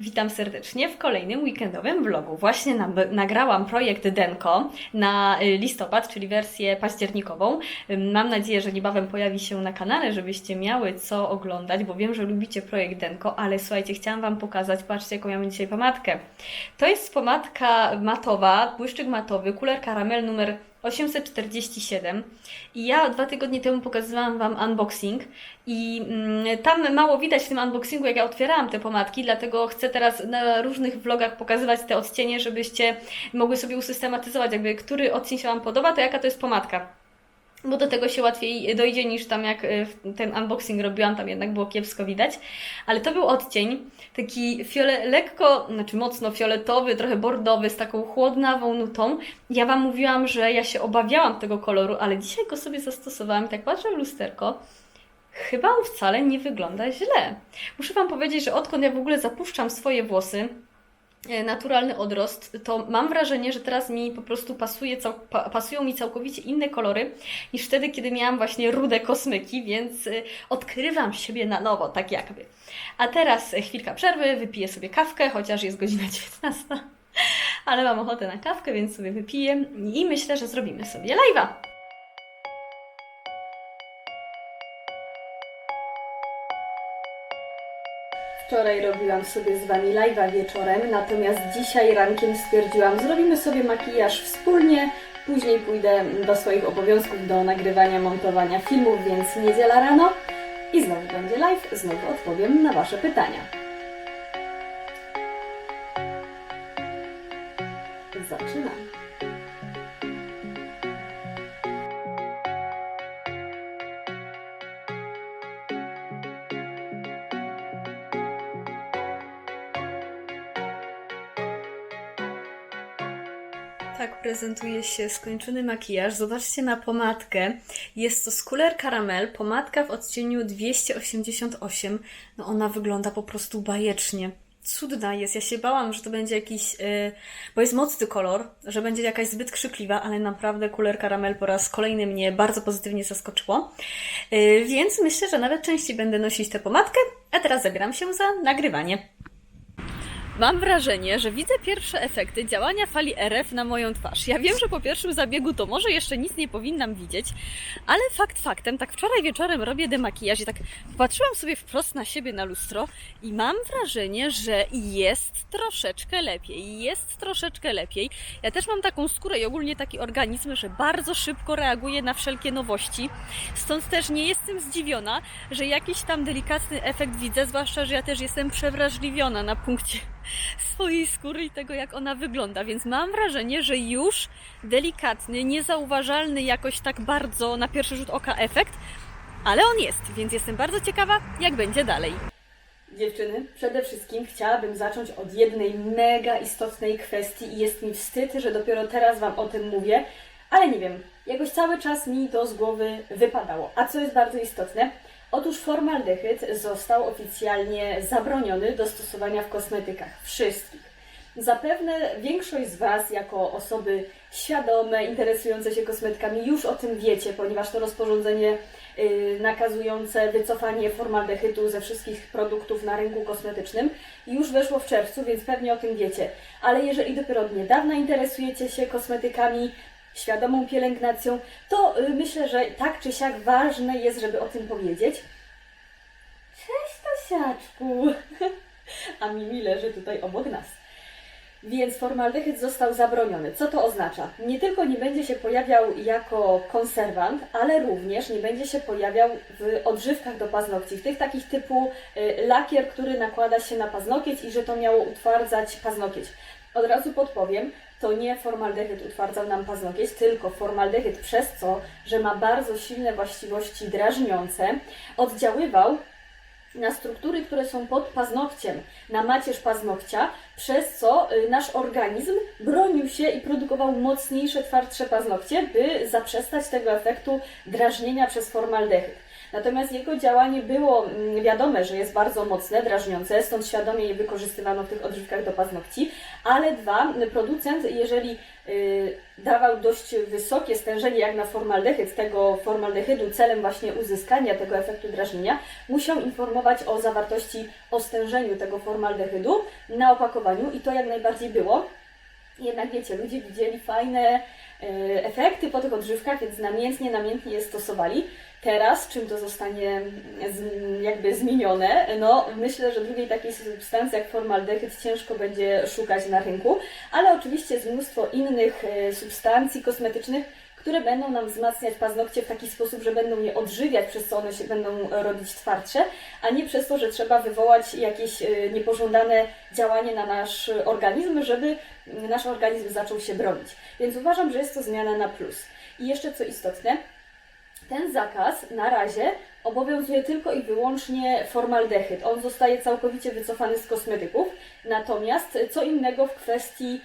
Witam serdecznie w kolejnym weekendowym vlogu. Właśnie na, nagrałam projekt Denko na y, listopad, czyli wersję październikową. Mam nadzieję, że niebawem pojawi się na kanale, żebyście miały co oglądać, bo wiem, że lubicie projekt Denko, ale słuchajcie, chciałam Wam pokazać, patrzcie jaką ja mam dzisiaj pomadkę. To jest pomadka matowa, błyszczyk matowy, kuler karamel numer 847 i ja dwa tygodnie temu pokazywałam Wam unboxing i mm, tam mało widać w tym unboxingu, jak ja otwierałam te pomadki, dlatego chcę teraz na różnych vlogach pokazywać te odcienie, żebyście mogły sobie usystematyzować, jakby który odcień się Wam podoba, to jaka to jest pomadka. Bo do tego się łatwiej dojdzie niż tam jak y, ten unboxing robiłam, tam jednak było kiepsko widać. Ale to był odcień taki fiole, lekko, znaczy mocno fioletowy, trochę bordowy, z taką chłodnawą nutą. Ja Wam mówiłam, że ja się obawiałam tego koloru, ale dzisiaj go sobie zastosowałam i tak patrzę w lusterko. Chyba on wcale nie wygląda źle. Muszę Wam powiedzieć, że odkąd ja w ogóle zapuszczam swoje włosy, e, naturalny odrost, to mam wrażenie, że teraz mi po prostu pasuje cał, pa, pasują mi całkowicie inne kolory niż wtedy, kiedy miałam właśnie rude kosmyki, więc y, odkrywam siebie na nowo, tak jakby. A teraz e, chwilka przerwy, wypiję sobie kawkę, chociaż jest godzina 19, ale mam ochotę na kawkę, więc sobie wypiję i myślę, że zrobimy sobie live'a. Wczoraj robiłam sobie z Wami live'a wieczorem, natomiast dzisiaj rankiem stwierdziłam, zrobimy sobie makijaż wspólnie, później pójdę do swoich obowiązków, do nagrywania, montowania filmów, więc niedziela rano i znowu będzie live, znowu odpowiem na Wasze pytania. Prezentuje się skończony makijaż. Zobaczcie na pomadkę. Jest to Skuller Caramel, pomadka w odcieniu 288. No ona wygląda po prostu bajecznie. Cudna jest. Ja się bałam, że to będzie jakiś, yy, bo jest mocny kolor, że będzie jakaś zbyt krzykliwa, ale naprawdę Cooler Caramel po raz kolejny mnie bardzo pozytywnie zaskoczyło. Yy, więc myślę, że nawet częściej będę nosić tę pomadkę, a teraz zabieram się za nagrywanie. Mam wrażenie, że widzę pierwsze efekty działania fali RF na moją twarz. Ja wiem, że po pierwszym zabiegu to może jeszcze nic nie powinnam widzieć, ale fakt faktem, tak wczoraj wieczorem robię demakijaż i tak patrzyłam sobie wprost na siebie na lustro i mam wrażenie, że jest troszeczkę lepiej. Jest troszeczkę lepiej. Ja też mam taką skórę i ogólnie taki organizm, że bardzo szybko reaguje na wszelkie nowości. Stąd też nie jestem zdziwiona, że jakiś tam delikatny efekt widzę, zwłaszcza, że ja też jestem przewrażliwiona na punkcie swojej skóry i tego, jak ona wygląda. Więc mam wrażenie, że już delikatny, niezauważalny jakoś tak bardzo na pierwszy rzut oka efekt, ale on jest, więc jestem bardzo ciekawa, jak będzie dalej. Dziewczyny, przede wszystkim chciałabym zacząć od jednej mega istotnej kwestii i jest mi wstyd, że dopiero teraz Wam o tym mówię, ale nie wiem, jakoś cały czas mi to z głowy wypadało. A co jest bardzo istotne? Otóż formaldehyd został oficjalnie zabroniony do stosowania w kosmetykach wszystkich. Zapewne większość z Was, jako osoby świadome, interesujące się kosmetykami, już o tym wiecie, ponieważ to rozporządzenie yy, nakazujące wycofanie formaldehydu ze wszystkich produktów na rynku kosmetycznym już weszło w czerwcu, więc pewnie o tym wiecie. Ale jeżeli dopiero od niedawna interesujecie się kosmetykami, świadomą pielęgnacją, to y, myślę, że tak czy siak ważne jest, żeby o tym powiedzieć. Cześć Tosiaczku! A Mimi leży tutaj obok nas. Więc formaldehyd został zabroniony. Co to oznacza? Nie tylko nie będzie się pojawiał jako konserwant, ale również nie będzie się pojawiał w odżywkach do paznokci, w tych takich typu y, lakier, który nakłada się na paznokieć i że to miało utwardzać paznokieć. Od razu podpowiem, to nie formaldehyd utwardzał nam paznokieć, tylko formaldehyd przez co, że ma bardzo silne właściwości drażniące, oddziaływał na struktury, które są pod paznokciem, na macierz paznokcia, przez co y, nasz organizm bronił się i produkował mocniejsze, twardsze paznokcie, by zaprzestać tego efektu drażnienia przez formaldehyd. Natomiast jego działanie było mm, wiadome, że jest bardzo mocne, drażniące, stąd świadomie je wykorzystywano w tych odżywkach do paznokci, ale dwa, producent, jeżeli y, dawał dość wysokie stężenie jak na formaldehyd tego formaldehydu celem właśnie uzyskania tego efektu drażnienia, musiał informować o zawartości, o stężeniu tego formaldehydu na opakowaniu i to jak najbardziej było. Jednak wiecie, ludzie widzieli fajne efekty po tych odżywkach, więc namiętnie, namiętnie je stosowali. Teraz, czym to zostanie jakby zmienione, no myślę, że drugiej takiej substancji jak formaldehyd ciężko będzie szukać na rynku, ale oczywiście jest mnóstwo innych e, substancji kosmetycznych, które będą nam wzmacniać paznokcie w taki sposób, że będą je odżywiać, przez co one się będą robić twardsze, a nie przez to, że trzeba wywołać jakieś e, niepożądane działanie na nasz organizm, żeby nasz organizm zaczął się bronić. Więc uważam, że jest to zmiana na plus. I jeszcze co istotne, ten zakaz na razie obowiązuje tylko i wyłącznie formaldehyd. On zostaje całkowicie wycofany z kosmetyków. Natomiast co innego w kwestii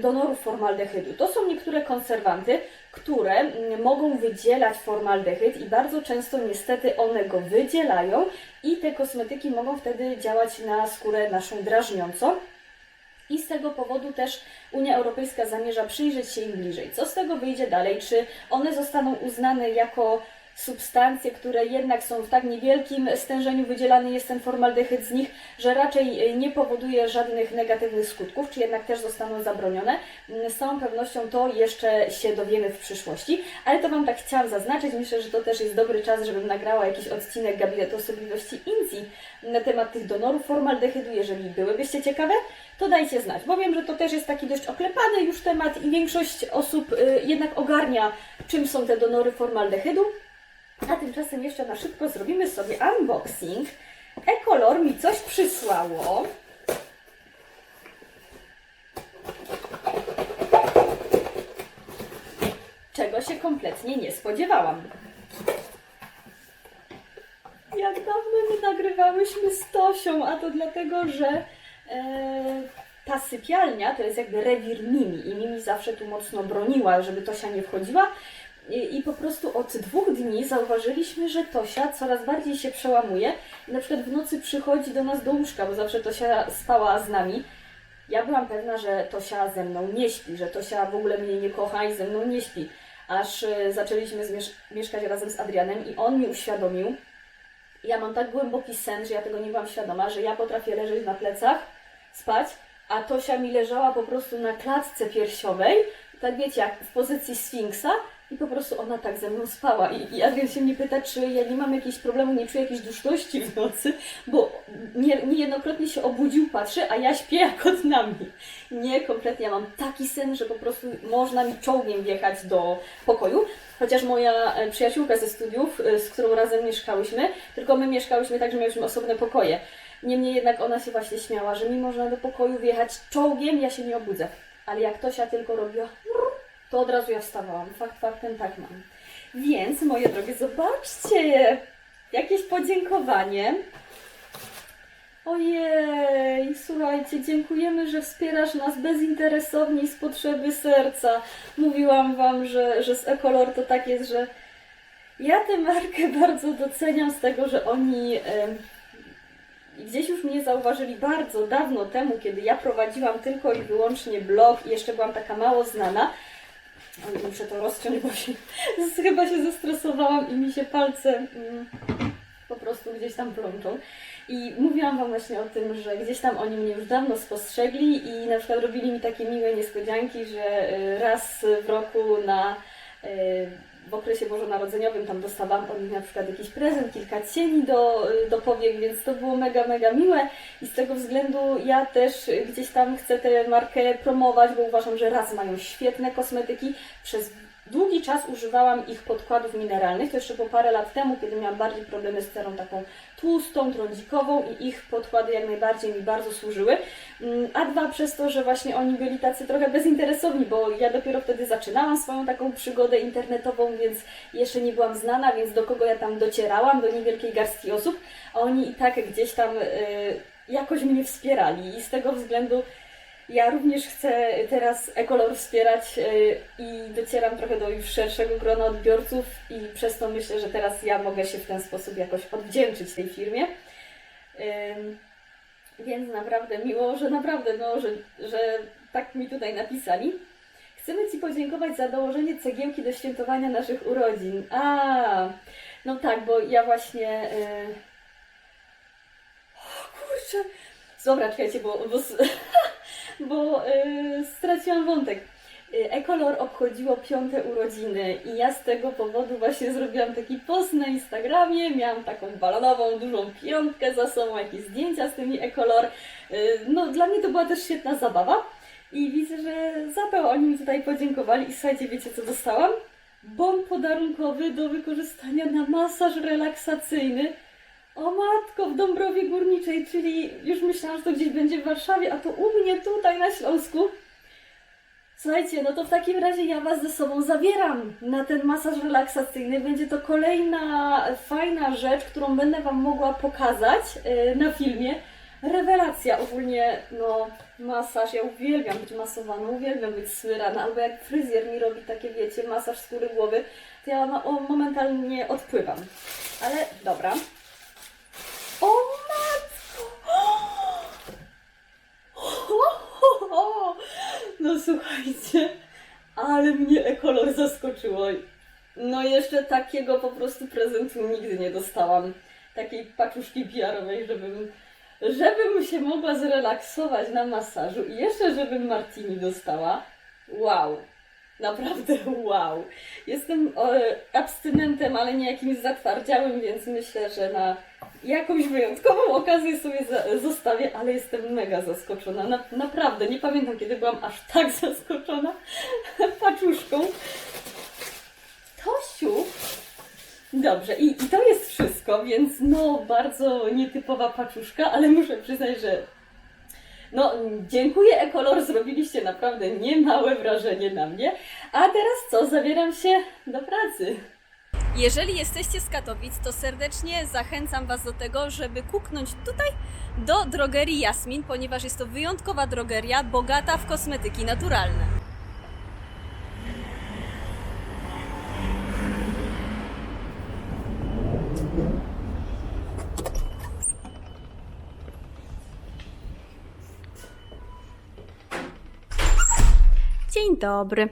donorów formaldehydu. To są niektóre konserwanty, które mm, mogą wydzielać formaldehyd i bardzo często niestety one go wydzielają i te kosmetyki mogą wtedy działać na skórę naszą drażniąco. I z tego powodu też Unia Europejska zamierza przyjrzeć się im bliżej. Co z tego wyjdzie dalej? Czy one zostaną uznane jako substancje, które jednak są w tak niewielkim stężeniu wydzielany jest ten formaldehyd z nich, że raczej nie powoduje żadnych negatywnych skutków, czy jednak też zostaną zabronione. Z całą pewnością to jeszcze się dowiemy w przyszłości, ale to Wam tak chciałam zaznaczyć. Myślę, że to też jest dobry czas, żebym nagrała jakiś odcinek Gabinetu Osobliwości Inzi na temat tych donorów formaldehydu. Jeżeli byłybyście ciekawe, to dajcie znać, bo wiem, że to też jest taki dość oklepany już temat i większość osób y, jednak ogarnia, czym są te donory formaldehydu. A tymczasem jeszcze na szybko zrobimy sobie unboxing. Ecolor mi coś przysłało. Czego się kompletnie nie spodziewałam. Jak dawno nie nagrywałyśmy z Tosią, a to dlatego, że e, ta sypialnia to jest jakby rewir Mimi i Mimi zawsze tu mocno broniła, żeby Tosia nie wchodziła. I, I po prostu od dwóch dni zauważyliśmy, że Tosia coraz bardziej się przełamuje i na przykład w nocy przychodzi do nas do łóżka, bo zawsze Tosia spała z nami. Ja byłam pewna, że Tosia ze mną nie śpi, że Tosia w ogóle mnie nie kocha i ze mną nie śpi. Aż e, zaczęliśmy mieszkać razem z Adrianem i on mi uświadomił, ja mam tak głęboki sen, że ja tego nie byłam świadoma, że ja potrafię leżeć na plecach, spać, a Tosia mi leżała po prostu na klatce piersiowej, tak wiecie, jak w pozycji sfinksa i po prostu ona tak ze mną spała. I, i Adrian się mnie pyta, czy ja nie mam jakiegoś problemu, nie czuję jakiejś duszności w nocy, bo nie, niejednokrotnie się obudził, patrzy, a ja śpię jak od nami. Nie, kompletnie, ja mam taki sen, że po prostu można mi czołgiem wjechać do pokoju. Chociaż moja e, przyjaciółka ze studiów, e, z którą razem mieszkałyśmy, tylko my mieszkałyśmy tak, że miałyśmy osobne pokoje. Niemniej jednak ona się właśnie śmiała, że mi można do pokoju wjechać czołgiem, ja się nie obudzę. Ale jak Tosia tylko robiła, to od razu ja wstawałam. Fakt faktem tak mam. Więc, moje drogie, zobaczcie. Jakieś podziękowanie. Ojej, słuchajcie, dziękujemy, że wspierasz nas bezinteresownie i z potrzeby serca. Mówiłam Wam, że, że z Ecolor to tak jest, że ja tę markę bardzo doceniam z tego, że oni em, gdzieś już mnie zauważyli bardzo dawno temu, kiedy ja prowadziłam tylko i wyłącznie blog i jeszcze byłam taka mało znana. Oj, muszę to rozciąć, bo się, chyba się zestresowałam i mi się palce mm, po prostu gdzieś tam plączą. I mówiłam Wam właśnie o tym, że gdzieś tam oni mnie już dawno spostrzegli i na przykład robili mi takie miłe niespodzianki, że y, raz w roku na y, w okresie bożonarodzeniowym tam dostawałam od nich na przykład jakiś prezent, kilka cieni do, do powiek, więc to było mega, mega miłe. I z tego względu ja też gdzieś tam chcę tę markę promować, bo uważam, że raz mają świetne kosmetyki, przez długi czas używałam ich podkładów mineralnych, to jeszcze było parę lat temu, kiedy miałam bardziej problemy z cerą taką tłustą, trądzikową i ich podkłady jak najbardziej mi bardzo służyły. Mm, A dwa przez to, że właśnie oni byli tacy trochę bezinteresowni, bo ja dopiero wtedy zaczynałam swoją taką przygodę internetową, więc jeszcze nie byłam znana, więc do kogo ja tam docierałam, do niewielkiej garstki osób, a oni i tak gdzieś tam y, jakoś mnie wspierali i z tego względu Ja również chcę teraz Ecolor wspierać y, i docieram trochę do już szerszego grona odbiorców i przez to myślę, że teraz ja mogę się w ten sposób jakoś odwdzięczyć tej firmie. Więc naprawdę miło, że naprawdę, no, że, że tak mi tutaj napisali. Chcemy Ci podziękować za dołożenie cegiełki do świętowania naszych urodzin. A, no tak, bo ja właśnie. Yy... O kurczę. Dobra, czekajcie, bo, bo, bo yy, straciłam wątek. Yy, Ecolor obchodziło piąte urodziny i ja z tego powodu właśnie zrobiłam taki post na Instagramie, miałam taką balonową, dużą piątkę za sobą, jakieś zdjęcia z tymi Ecolor. Yy, No dla mnie to była też świetna zabawa i widzę, że Zapał oni mi tutaj podziękowali i słuchajcie, wiecie co dostałam? Bomb podarunkowy do wykorzystania na masaż relaksacyjny. O matko, w Dąbrowie Górniczej, czyli już myślałam, że to gdzieś będzie w Warszawie, a to u mnie tutaj na Śląsku. Słuchajcie, no to w takim razie ja Was ze sobą zabieram na ten masaż relaksacyjny. Będzie to kolejna fajna rzecz, którą będę Wam mogła pokazać yy, na filmie. Rewelacja ogólnie, no masaż, ja uwielbiam być masowana, uwielbiam być smyrana, albo jak fryzjer mi robi takie, wiecie, masaż skóry głowy, to ja momentalnie odpływam. Ale dobra. O matko! No słuchajcie, ale mnie Ecolor zaskoczyło. No jeszcze takiego po prostu prezentu nigdy nie dostałam. Takiej paczuszki PR-owej, żebym, żebym się mogła zrelaksować na masażu i jeszcze żebym martini dostała. Wow. Naprawdę wow. Jestem e, abstynentem, ale nie jakimś zatwardziałym, więc myślę, że na jakąś wyjątkową okazję sobie zostawię, ale jestem mega zaskoczona. Na, naprawdę, nie pamiętam kiedy byłam aż tak zaskoczona paczuszką. Tosiu! Dobrze, i, i to jest wszystko, więc no bardzo nietypowa paczuszka, ale muszę przyznać, że no dziękuję Ecolor, zrobiliście naprawdę niemałe wrażenie na mnie. A teraz co, zabieram się do pracy. Jeżeli jesteście z Katowic, to serdecznie zachęcam Was do tego, żeby kuknąć tutaj do drogerii Jasmin, ponieważ jest to wyjątkowa drogeria, bogata w kosmetyki naturalne. Dobry.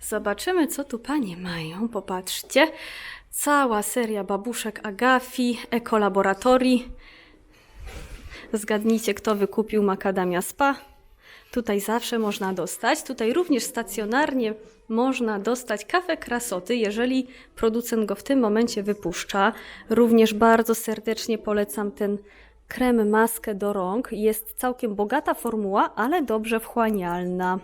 Zobaczymy, co tu panie mają. Popatrzcie. Cała seria babuszek Agafi, ekolaboratorii. Zgadnijcie, kto wykupił Macadamia Spa. Tutaj zawsze można dostać. Tutaj również stacjonarnie można dostać kawę krasoty, jeżeli producent go w tym momencie wypuszcza. Również bardzo serdecznie polecam ten krem maskę do rąk. Jest całkiem bogata formuła, ale dobrze wchłanialna.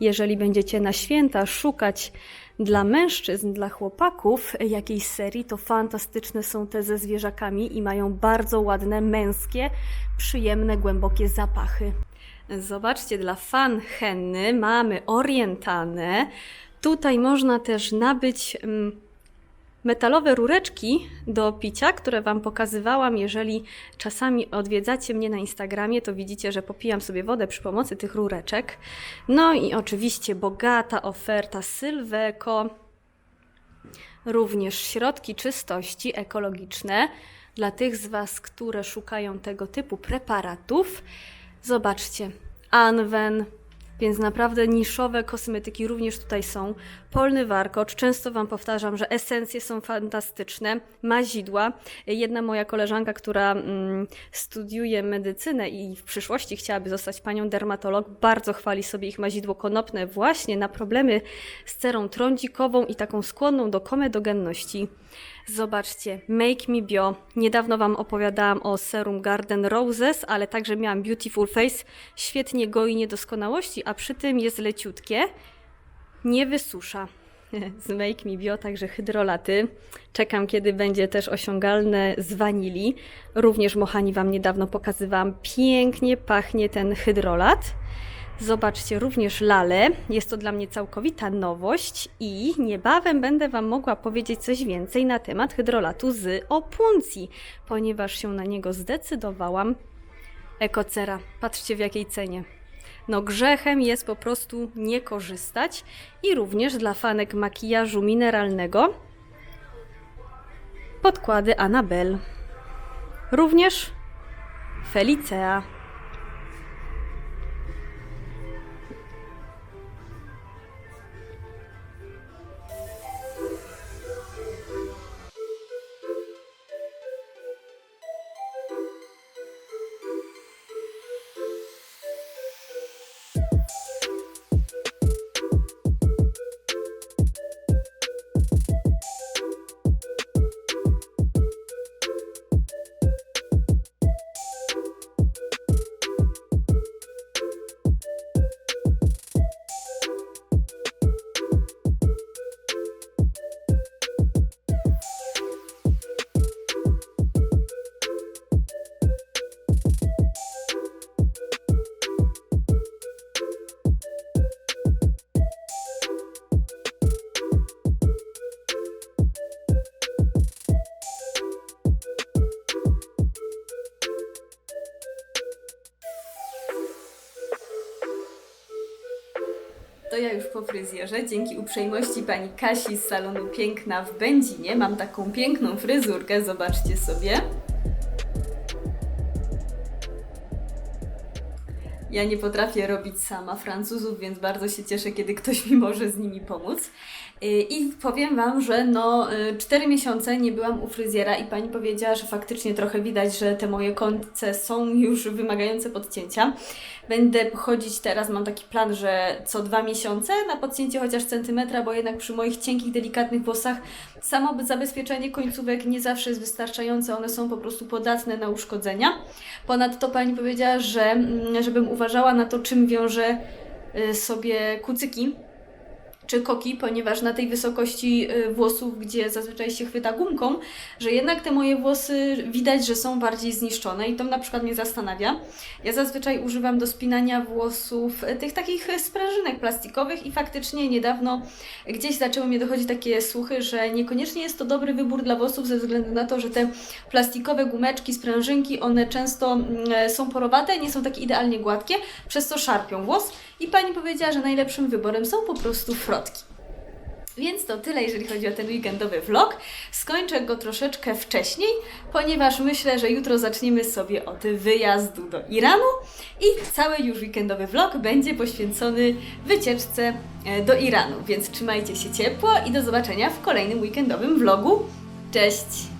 Jeżeli będziecie na święta szukać dla mężczyzn, dla chłopaków jakiejś serii, to fantastyczne są te ze zwierzakami i mają bardzo ładne, męskie, przyjemne, głębokie zapachy. Zobaczcie, dla fan henny mamy orientanę. Tutaj można też nabyć mm, metalowe rureczki do picia, które Wam pokazywałam. Jeżeli czasami odwiedzacie mnie na Instagramie, to widzicie, że popijam sobie wodę przy pomocy tych rureczek. No i oczywiście bogata oferta Sylweko, również środki czystości ekologiczne dla tych z Was, które szukają tego typu preparatów. Zobaczcie, Anwen, więc naprawdę niszowe kosmetyki również tutaj są. Polny warkocz, często Wam powtarzam, że esencje są fantastyczne, mazidła. Jedna moja koleżanka, która mm, studiuje medycynę i w przyszłości chciałaby zostać panią dermatolog, bardzo chwali sobie ich mazidło konopne właśnie na problemy z cerą trądzikową i taką skłonną do komedogenności. Zobaczcie, Make Me Bio. Niedawno Wam opowiadałam o serum Garden Roses, ale także miałam Beautiful Face. Świetnie goi niedoskonałości, a przy tym jest leciutkie. Nie wysusza. Z Make Me Bio, także hydrolaty. Czekam, kiedy będzie też osiągalne z wanilii. Również Mohani Wam niedawno pokazywałam. Pięknie pachnie ten hydrolat. Zobaczcie również lale. Jest to dla mnie całkowita nowość i niebawem będę Wam mogła powiedzieć coś więcej na temat hydrolatu z opuncji, ponieważ się na niego zdecydowałam. Ekocera, patrzcie w jakiej cenie. No grzechem jest po prostu nie korzystać i również dla fanek makijażu mineralnego podkłady Anabel. Również Felicea. Fryzjerze. Dzięki uprzejmości pani Kasi z salonu Piękna w Będzinie mam taką piękną fryzurkę. Zobaczcie sobie. Ja nie potrafię robić sama Francuzów, więc bardzo się cieszę, kiedy ktoś mi może z nimi pomóc. I powiem Wam, że no 4 miesiące nie byłam u fryzjera i pani powiedziała, że faktycznie trochę widać, że te moje końce są już wymagające podcięcia. Będę chodzić teraz, mam taki plan, że co dwa miesiące na podcięcie chociaż centymetra, bo jednak przy moich cienkich, delikatnych włosach samo zabezpieczenie końcówek nie zawsze jest wystarczające, one są po prostu podatne na uszkodzenia. Ponadto pani powiedziała, że mm, żebym uważała na to, czym wiąże y, sobie kucyki czy koki, ponieważ na tej wysokości y, włosów, gdzie zazwyczaj się chwyta gumką, że jednak te moje włosy widać, że są bardziej zniszczone i to na przykład mnie zastanawia. Ja zazwyczaj używam do spinania włosów y, tych takich y, sprężynek plastikowych i faktycznie niedawno gdzieś zaczęły mnie dochodzić takie słuchy, że niekoniecznie jest to dobry wybór dla włosów ze względu na to, że te plastikowe gumeczki, sprężynki, one często mm, są porowate, nie są takie idealnie gładkie, przez co szarpią włos i pani powiedziała, że najlepszym wyborem są po prostu frotki. Więc to tyle, jeżeli chodzi o ten weekendowy vlog. Skończę go troszeczkę wcześniej, ponieważ myślę, że jutro zaczniemy sobie od wyjazdu do Iranu i cały już weekendowy vlog będzie poświęcony wycieczce e, do Iranu. Więc trzymajcie się ciepło i do zobaczenia w kolejnym weekendowym vlogu. Cześć!